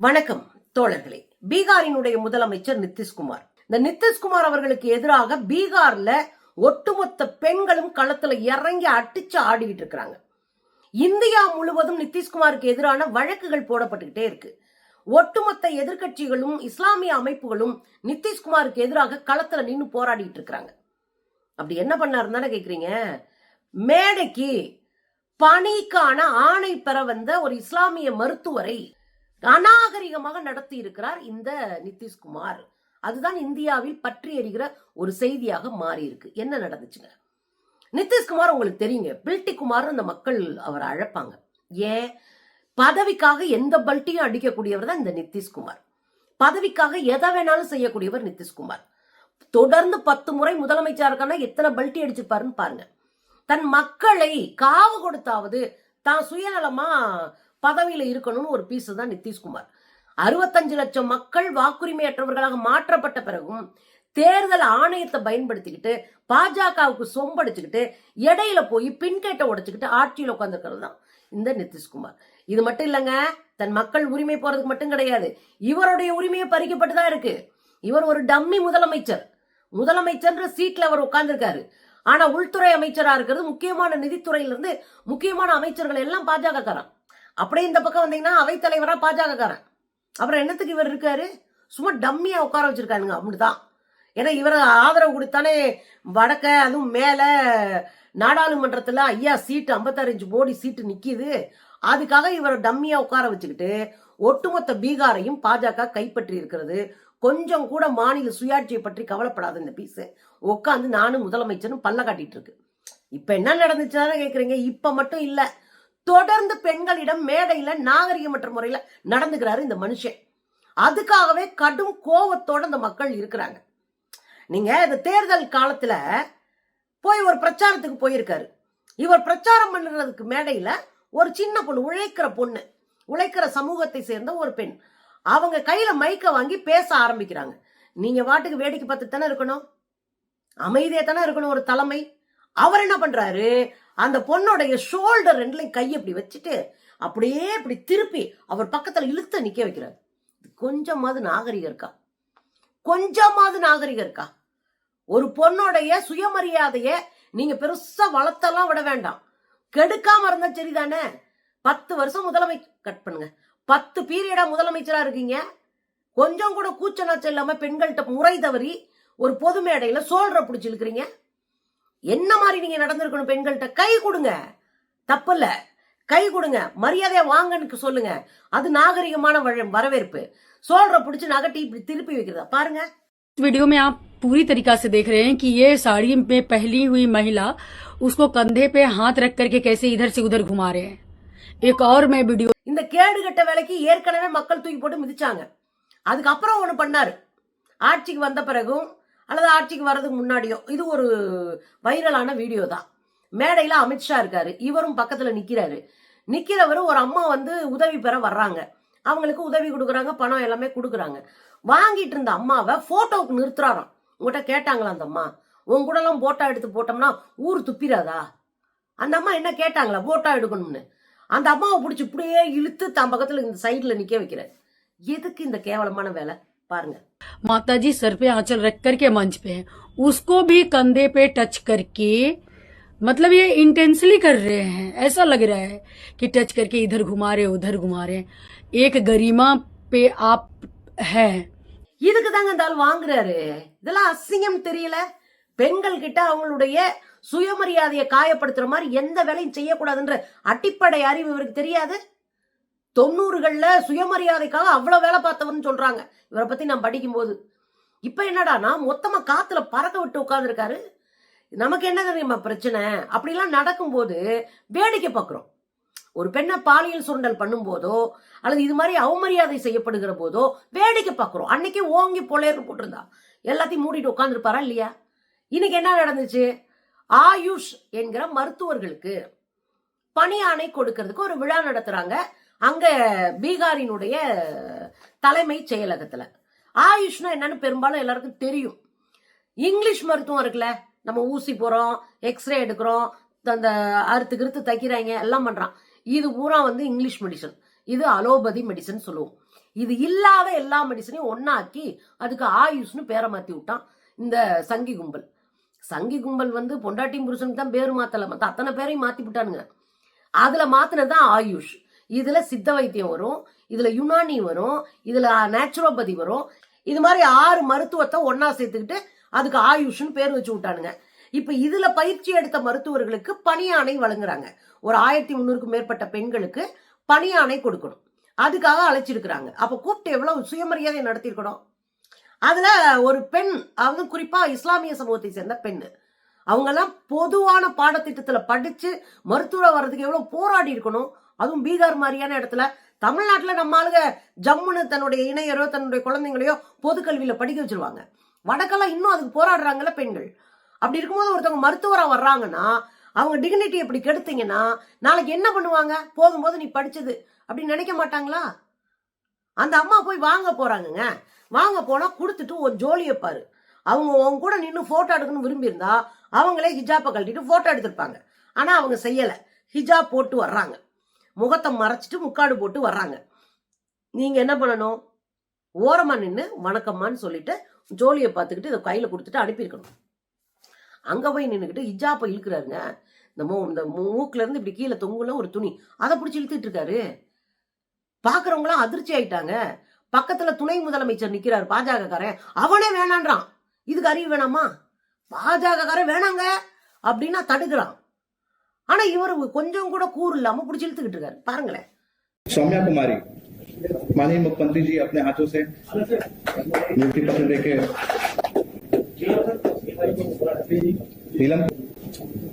வணக்கம் தோழர்களே. பீகாரினுடைய முதலமைச்சர் நிதிஷ்குமார். இந்த நிதிஷ்குமார் அவர்களுக்கு எதிராக பீகார்ல ஒட்டுமொத்த பெண்களும் களத்துல இறங்கி அடிச்சு ஆடிக்கிட்டு இருக்கிறாங்க. இந்தியா முழுவதும் நிதிஷ்குமாருக்கு எதிரான வழக்குகள் போடப்பட்டுக்கிட்டே இருக்கு. ஒட்டுமொத்த எதிர்க்கட்சிகளும் இஸ்லாமிய அமைப்புகளும் நிதிஷ்குமாருக்கு எதிராக களத்துல நின்று போராடிட்டு இருக்கிறாங்க. அப்படி என்ன பண்ணாருன்னு தானே கேக்குறீங்க? மேடைக்கு பணிக்கான ஆணை பெற வந்த ஒரு இஸ்லாமிய மருத்துவரை அநாகரிகமாக நடத்தி இருக்கிறார் இந்த நிதிஷ்குமார். அதுதான் இந்தியாவில் பற்றி எறிகிற ஒரு செய்தியாக மாறி இருக்கு என்ன நடந்துச்சுங்க? நிதிஷ்குமார் உங்களுக்கு தெரியுங்க. பில்டி குமார் அந்த மக்கள் அவர் அழைப்பாங்க. ஏன்? பதவிக்காக எந்த பல்ட்டியும் அடிக்கக்கூடியவர் தான் இந்த நிதிஷ்குமார். பதவிக்காக எதை வேணாலும் செய்யக்கூடியவர் நிதிஷ்குமார். தொடர்ந்து பத்து முறை முதலமைச்சர் இருக்கானா எத்தனை பல்ட்டி அடிச்சிருப்பாருன்னு பாருங்க. தன் மக்களை காவு கொடுத்தாவது தான் சுயநலமா பதவியில் இருக்கணும்னு ஒரு பீஸ் தான் நிதிஷ்குமார். அறுபத்தஞ்சு லட்சம் மக்கள் வாக்குரிமையற்றவர்களாக மாற்றப்பட்ட பிறகும் தேர்தல் ஆணையத்தை பயன்படுத்திக்கிட்டு பாஜகவுக்கு சொம்படிச்சுக்கிட்டு இடையில போய் பின்கேட்டை உடைச்சுக்கிட்டு ஆட்சியில் உட்காந்துருக்கிறது தான் இந்த நிதிஷ்குமார். இது மட்டும் இல்லைங்க தன் மக்கள் உரிமை போறதுக்கு மட்டும் கிடையாது. இவருடைய உரிமையை பறிக்கப்பட்டு தான் இருக்கு. இவர் ஒரு டம்மி முதலமைச்சர். முதலமைச்சர்ன்ற சீட்ல அவர் உட்கார்ந்துருக்காரு. ஆனா உள்துறை அமைச்சரா இருக்கிறது முக்கியமான நிதித்துறையிலிருந்து முக்கியமான அமைச்சர்கள் எல்லாம் பாஜக காரன் அப்படியே இந்த பக்கம் வந்தீங்கன்னா அவைத்தலைவரா பாஜக காரன் அப்புறம் என்னத்துக்கு இவர் இருக்காரு? சும்மா டம்மியா உட்கார வச்சிருக்காருங்க அப்படிதான். ஏன்னா இவர் ஆதரவு கொடுத்தானே வடக்க அதுவும் மேல நாடாளுமன்றத்துல ஐயா சீட்டு ஐம்பத்தாறு இன்ச்சு மோடி சீட்டு நிக்கிது. அதுக்காக இவர் டம்மியா உட்கார வச்சுக்கிட்டு ஒட்டுமொத்த பீகாரையும் பாஜக கைப்பற்றி இருக்கிறது. கொஞ்சம் கூட மாநில சுயாட்சியை பற்றி கவலைப்படாத இந்த பீஸ் உட்காந்து நானும் முதலமைச்சரும் பல்ல காட்டிட்டு இருக்கு. இப்ப என்ன நடந்துச்சுன்னு கேக்குறீங்க? இப்ப மட்டும் இல்லை. தொடர்ந்து பெண்களிடம் மேடையில நாகரிகமற்ற முறையில நடந்துக்கிறாரு இந்த மனுஷன். அதுக்காகவே கடும் கோபத்தோட இந்த மக்கள் இருக்கிறாங்க. நீங்க இந்த தேர்தல் காலத்துல போய் ஒரு பிரச்சாரத்துக்கு போயிருக்காரு. இவர் பிரச்சாரம் பண்ணுறதுக்கு மேடையில ஒரு சின்ன பொண்ணு உழைக்கிற பொண்ணு உழைக்கிற சமூகத்தை சேர்ந்த ஒரு பெண். அவங்க கையில மைக்க வாங்கி பேச ஆரம்பிக்கிறாங்க. நீங்க வாட்டுக்கு வேடிக்கை பார்த்துட்டு தானே இருக்கணும்? அமைதியா தானே இருக்கணும் ஒரு தலைமை? அவர் என்ன பண்றாரு? அந்த பொண்ணோடைய ஷோல்டர் ரெண்டுலையும் கை அப்படி வச்சுட்டு அப்படியே இப்படி திருப்பி அவர் பக்கத்துல இழுத்த நிக்க வைக்கிறார். கொஞ்சமாவது நாகரிகம் இருக்கா? கொஞ்சமாவது நாகரிகம் இருக்கா? ஒரு பொண்ணோடைய சுயமரியாதைய நீங்க பெருசா வளர்த்தெல்லாம் விட வேண்டாம். கெடுக்காம இருந்தா சரிதானே? பத்து வருஷம் முதலமை கட் பண்ணுங்க. பத்து பீரியடா முதலமைச்சரா இருக்கீங்க. கொஞ்சம் கூட கூச்ச நாச்சம் இல்லாம பெண்கள்கிட்ட முறை தவறி ஒரு பொது மேடையில சோல்ற பிடிச்சிருக்கிறீங்க என்ன மாதிரி நீங்க நடந்திருக்கணும் பெண்கள்கிட்ட கை கொடுங்க தப்பு இல்ல கை கொடுங்க மரியாதையா வாங்கன்னு சொல்லுங்க அது நாகரிகமான வழ- வரவேற்பு சோல்ற பிடிச்சு நகட்டி இப்படி திருப்பி வைக்கிறதா பாருங்க इस वीडियो में आप पूरी तरीका से देख रहे हैं कि ये साड़ी में पहली हुई महिला उसको कंधे पे हाथ रख करके कैसे इधर से उधर घुमा रहे हैं एक और मैं वीडियो இந்த கேடுகட்ட வேலைக்கு ஏற்கனவே மக்கள் தூக்கி போட்டு மிதிச்சாங்க அதுக்கப்புறம் ஒன்று பண்ணாரு ஆட்சிக்கு வந்த பிறகும் அல்லது ஆட்சிக்கு வர்றதுக்கு முன்னாடியோ. இது ஒரு வைரலான வீடியோ தான். மேடையில் அமித்ஷா இருக்காரு. இவரும் பக்கத்தில் நிற்கிறாரு நிற்கிறவரு ஒரு அம்மா வந்து உதவி பெற வர்றாங்க. அவங்களுக்கு உதவி கொடுக்குறாங்க பணம் எல்லாமே கொடுக்குறாங்க. வாங்கிட்டு இருந்த அம்மாவை ஃபோட்டோவுக்கு நிறுத்துறாராம். உங்கள்கிட்ட கேட்டாங்களா அந்த அம்மா? உன் கூடலாம் போட்டோ எடுத்து போட்டோம்னா ஊர் துப்பிராதா? அந்த அம்மா என்ன கேட்டாங்களா? போட்டோ எடுக்கணும்னு. அந்த அம்மாவை பிடிச்சி இப்படியே இழுத்து தான் பக்கத்தில் இந்த சைடில் நிற்க வைக்கிறார். எதுக்கு இந்த கேவலமான வேலை? பாருங்க माता जी सर पे आंचल रख करके मंच पे हैं उसको भी कंधे पे टच करके मतलब ये इंटेंसली कर रहे हैं ऐसा लग रहा है कि टच करके इधर घुमा रहे उधर घुमा रहे हैं एक गरिमा पे आप है இதுக்கு தாங்க இந்த ஆள் வாங்குறாரு இதெல்லாம் அசிங்கம் தெரியல பெண்கள் கிட்ட அவங்களுடைய சுயமரியாதையை காயப்படுத்துற மாதிரி எந்த வேலையும் செய்யக்கூடாதுன்ற அடிப்படை அறிவு இவருக்கு தெரியாது தொண்ணூறுகளில் சுயமரியாதைக்காக அவ்வளோ வேலை பார்த்தவர்னு சொல்கிறாங்க இவரை பற்றி நான் படிக்கும்போது. இப்போ என்னடானா மொத்தமாக காற்றுல பறக்க விட்டு உட்காந்துருக்காரு நமக்கு என்ன தெரியுமா பிரச்சனை? அப்படிலாம் நடக்கும்போது வேடிக்கை பார்க்குறோம். ஒரு பெண்ணை பாலியல் சுரண்டல் பண்ணும்போதோ அல்லது இது மாதிரி அவமரியாதை செய்யப்படுகிற போதோ வேடிக்கை பார்க்குறோம். அன்னைக்கே ஓங்கி பொழையர்னு போட்டிருந்தா. எல்லாத்தையும் மூடிட்டு உட்காந்துருப்பாரா இல்லையா? இன்னைக்கு என்ன நடந்துச்சு? ஆயுஷ் என்கிற மருத்துவர்களுக்கு பணி கொடுக்கறதுக்கு ஒரு விழா நடத்துறாங்க. அங்க பீகாரினுடைய தலைமை செயலகத்துல. ஆயுஷ்னா என்னன்னு பெரும்பாலும் எல்லாருக்கும் தெரியும். இங்கிலீஷ் மருத்துவம் இருக்குல்ல நம்ம ஊசி போறோம் எக்ஸ்ரே எடுக்கிறோம் அந்த அறுத்து கிறுத்து தைக்கிறாங்க எல்லாம் பண்றான். இது பூரா வந்து இங்கிலீஷ் மெடிசன். இது அலோபதி மெடிசன் சொல்லுவோம். இது இல்லாத எல்லா மெடிசனையும் ஒன்னாக்கி அதுக்கு ஆயுஷ்னு பேரை மாத்தி விட்டான் இந்த சங்கி கும்பல். சங்கி கும்பல் வந்து பொண்டாட்டி புருஷனுக்கு தான் பேர் மாத்தல. மத்த அத்தனை பேரையும் மாத்தி விட்டானுங்க. அதுல மாத்தினது தான் ஆயுஷ். இதுல சித்த வைத்தியம் வரும் இதுல யுனானி வரும் இதுல நேச்சுரோபதி வரும். இது மாதிரி ஆறு மருத்துவத்தை ஒன்னா சேர்த்துக்கிட்டு அதுக்கு ஆயுஷ்னு பேர் வச்சு விட்டானுங்க. இப்ப இதுல பயிற்சி எடுத்த மருத்துவர்களுக்கு பணியானை வழங்குறாங்க. ஒரு ஆயிரத்தி முந்நூறுக்கும் மேற்பட்ட பெண்களுக்கு பணியாணை கொடுக்கணும். அதுக்காக அழைச்சிருக்கிறாங்க. அப்ப கூப்பிட்டு எவ்வளவு சுயமரியாதை நடத்திருக்கணும்? அதுல ஒரு பெண் அது குறிப்பா இஸ்லாமிய சமூகத்தை சேர்ந்த பெண் அவங்கெல்லாம் பொதுவான பாடத்திட்டத்துல படிச்சு மருத்துவ வர்றதுக்கு எவ்வளவு போராடி இருக்கணும்? அதுவும் பீகார் மாதிரியான இடத்துல தமிழ்நாட்டில் நம்ம ஆளுங்க ஜம்முன்னு தன்னுடைய இணையரோ தன்னுடைய குழந்தைங்களையோ பொதுக்கல்வியில் படிக்க வச்சிருவாங்க. வடக்கெல்லாம் இன்னும் அதுக்கு போராடுறாங்கல்ல பெண்கள். அப்படி இருக்கும்போது ஒருத்தவங்க மருத்துவராக வர்றாங்கன்னா அவங்க டிக்னிட்டி எப்படி கெடுத்தீங்கன்னா நாளைக்கு என்ன பண்ணுவாங்க? போகும்போது நீ படிச்சது. அப்படின்னு நினைக்க மாட்டாங்களா? அந்த அம்மா போய் வாங்க போறாங்கங்க. வாங்க போனா கொடுத்துட்டு ஒரு ஜோலியை பாரு. அவங்க உங்க கூட நின்று போட்டோ எடுக்கணும்னு விரும்பியிருந்தா அவங்களே ஹிஜாப்பை கழட்டிட்டு போட்டோ எடுத்திருப்பாங்க. ஆனா அவங்க செய்யல. ஹிஜாப் போட்டு வர்றாங்க. முகத்தை மறைச்சிட்டு முக்காடு போட்டு வர்றாங்க. நீங்கள் என்ன பண்ணணும்? ஓரமாக நின்று வணக்கம்மான்னு சொல்லிட்டு ஜோலியை பார்த்துக்கிட்டு இதை கையில் கொடுத்துட்டு அனுப்பியிருக்கணும். அங்கே போய் நின்றுக்கிட்டு இஜாப்பை இழுக்கிறாருங்க. இந்த மூ இந்த மூ- இப்படி கீழே தொங்குல ஒரு துணி. அதை பிடிச்சி இழுத்துட்டு இருக்காரு. பார்க்குறவங்களாம் அதிர்ச்சி ஆயிட்டாங்க. பக்கத்தில் துணை முதலமைச்சர் நிற்கிறார் பாஜகக்காரன். அவனே வேணான்றான். இதுக்கு அறிவு வேணாமா? பாஜகக்காரன் வேணாங்க. அப்படின்னா தடுக்கிறான். ஆனா இவர் கொஞ்சம் கூட கூறு இல்லாம பிடிச்சி இழுத்துக்கிட்டு இருக்காரு பாருங்களேன் सौम्या कुमारी माननीय मुख्यमंत्री जी अपने हाथों से नियुक्ति पत्र देके नीलम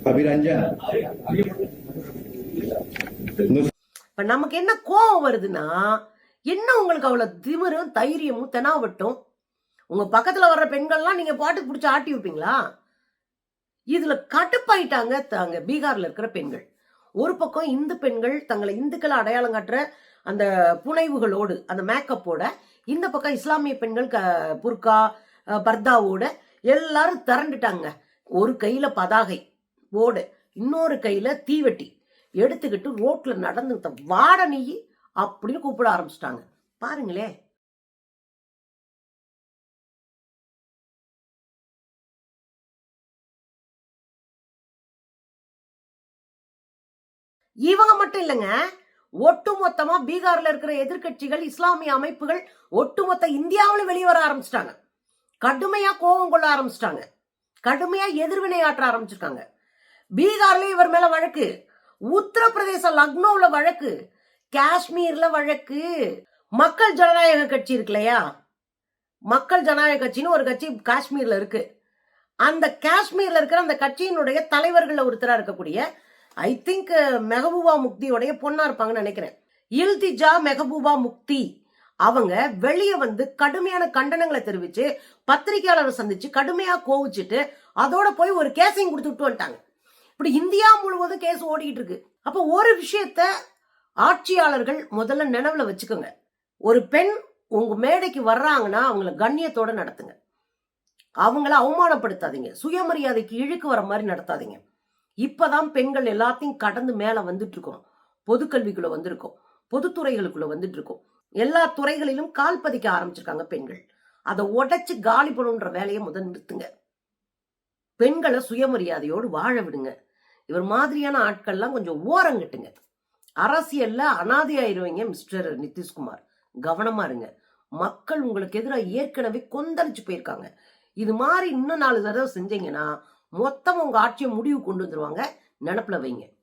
अभिरंजन नुस- இப்ப நமக்கு என்ன கோவம் வருதுன்னா என்ன உங்களுக்கு அவ்வளவு திமிரும் தைரியமும் தெனாவட்டும் உங்க பக்கத்துல வர்ற பெண்கள்லாம் நீங்க பாட்டுக்கு பிடிச்சி ஆட்டி வைப்பீங்களா இதுல கட்டுப்பாயிட்டாங்க தாங்க பீகார்ல இருக்கிற பெண்கள். ஒரு பக்கம் இந்து பெண்கள் தங்களை இந்துக்களை அடையாளம் காட்டுற அந்த புனைவுகளோடு அந்த மேக்கப்போட இந்த பக்கம் இஸ்லாமிய பெண்கள் க புர்கா பர்தாவோட எல்லாரும் திரண்டுட்டாங்க. ஒரு கையில பதாகை ஓடு இன்னொரு கையில தீவெட்டி எடுத்துக்கிட்டு ரோட்ல நடந்து "த- வாட நீ அப்படின்னு கூப்பிட ஆரம்பிச்சிட்டாங்க. பாருங்களேன் இவங்க மட்டும் இல்லைங்க. ஒட்டுமொத்தமா பீகார்ல இருக்கிற எதிர்க்கட்சிகள் இஸ்லாமிய அமைப்புகள் ஒட்டுமொத்த இந்தியாவில வெளியே வர ஆரம்பிச்சிட்டாங்க. கடுமையா கோபம் கொள்ள ஆரம்பிச்சிட்டாங்க. கடுமையா எதிர்வினை ஆற்ற ஆரம்பிச்சிருக்காங்க பீகார்ல இவர் மேல வழக்கு. உத்தரப்பிரதேச லக்னோவுல வழக்கு. காஷ்மீர்ல வழக்கு. மக்கள் ஜனநாயக கட்சி இருக்கு இல்லையா? மக்கள் ஜனநாயக கட்சின்னு ஒரு கட்சி காஷ்மீர்ல இருக்கு. அந்த காஷ்மீர்ல இருக்கிற அந்த கட்சியினுடைய தலைவர்கள் ஒருத்தரா இருக்கக்கூடிய ஐ திங்க் uh, மெஹபூபா முக்தியோடைய பொண்ணா இருப்பாங்கன்னு நினைக்கிறேன். இல்திஜா மெஹபூபா முக்தி அவங்க வெளியே வந்து கடுமையான கண்டனங்களை தெரிவிச்சு பத்திரிகையாளரை சந்திச்சு கடுமையா கோவிச்சுட்டு அதோட போய் ஒரு கேஸையும் கொடுத்து விட்டு வந்துட்டாங்க. இப்படி இந்தியா முழுவதும் கேஸ் ஓடிட்டு இருக்கு. அப்போ ஒரு விஷயத்த ஆட்சியாளர்கள் முதல்ல நினைவுல வச்சுக்கோங்க. ஒரு பெண் உங்க மேடைக்கு வர்றாங்கன்னா அவங்கள கண்ணியத்தோட நடத்துங்க. அவங்கள அவமானப்படுத்தாதீங்க. சுயமரியாதைக்கு இழுக்கு வர மாதிரி நடத்தாதீங்க. இப்பதான் பெண்கள் எல்லாத்தையும் கடந்து மேல வந்துட்டு இருக்கோம் பொதுக்கல்விக்குள்ள வந்திருக்கோம். பொதுத்துறைகளுக்குள்ள வந்துட்டு இருக்கோம் எல்லா துறைகளிலும் கால் பதிக்க ஆரம்பிச்சிருக்காங்க பெண்கள். அதை உடைச்சு காலி பண்ணுன்ற வேலையை முதல் நிறுத்துங்க. பெண்களை சுயமரியாதையோடு வாழ விடுங்க. இவர் மாதிரியான ஆட்கள்லாம் கொஞ்சம் ஓரங்கட்டுங்க அரசியல்ல அனாதையாயிருவீங்க மிஸ்டர் நிதிஷ்குமார். கவனமா இருங்க. மக்கள் உங்களுக்கு எதிராக ஏற்கனவே கொந்தளிச்சு போயிருக்காங்க. இது மாதிரி இன்னும் நாலு தடவை செஞ்சீங்கன்னா மொத்தம் உங்கள் ஆட்சியை முடிவு கொண்டு வந்துருவாங்க. நினப்பில் வைங்க.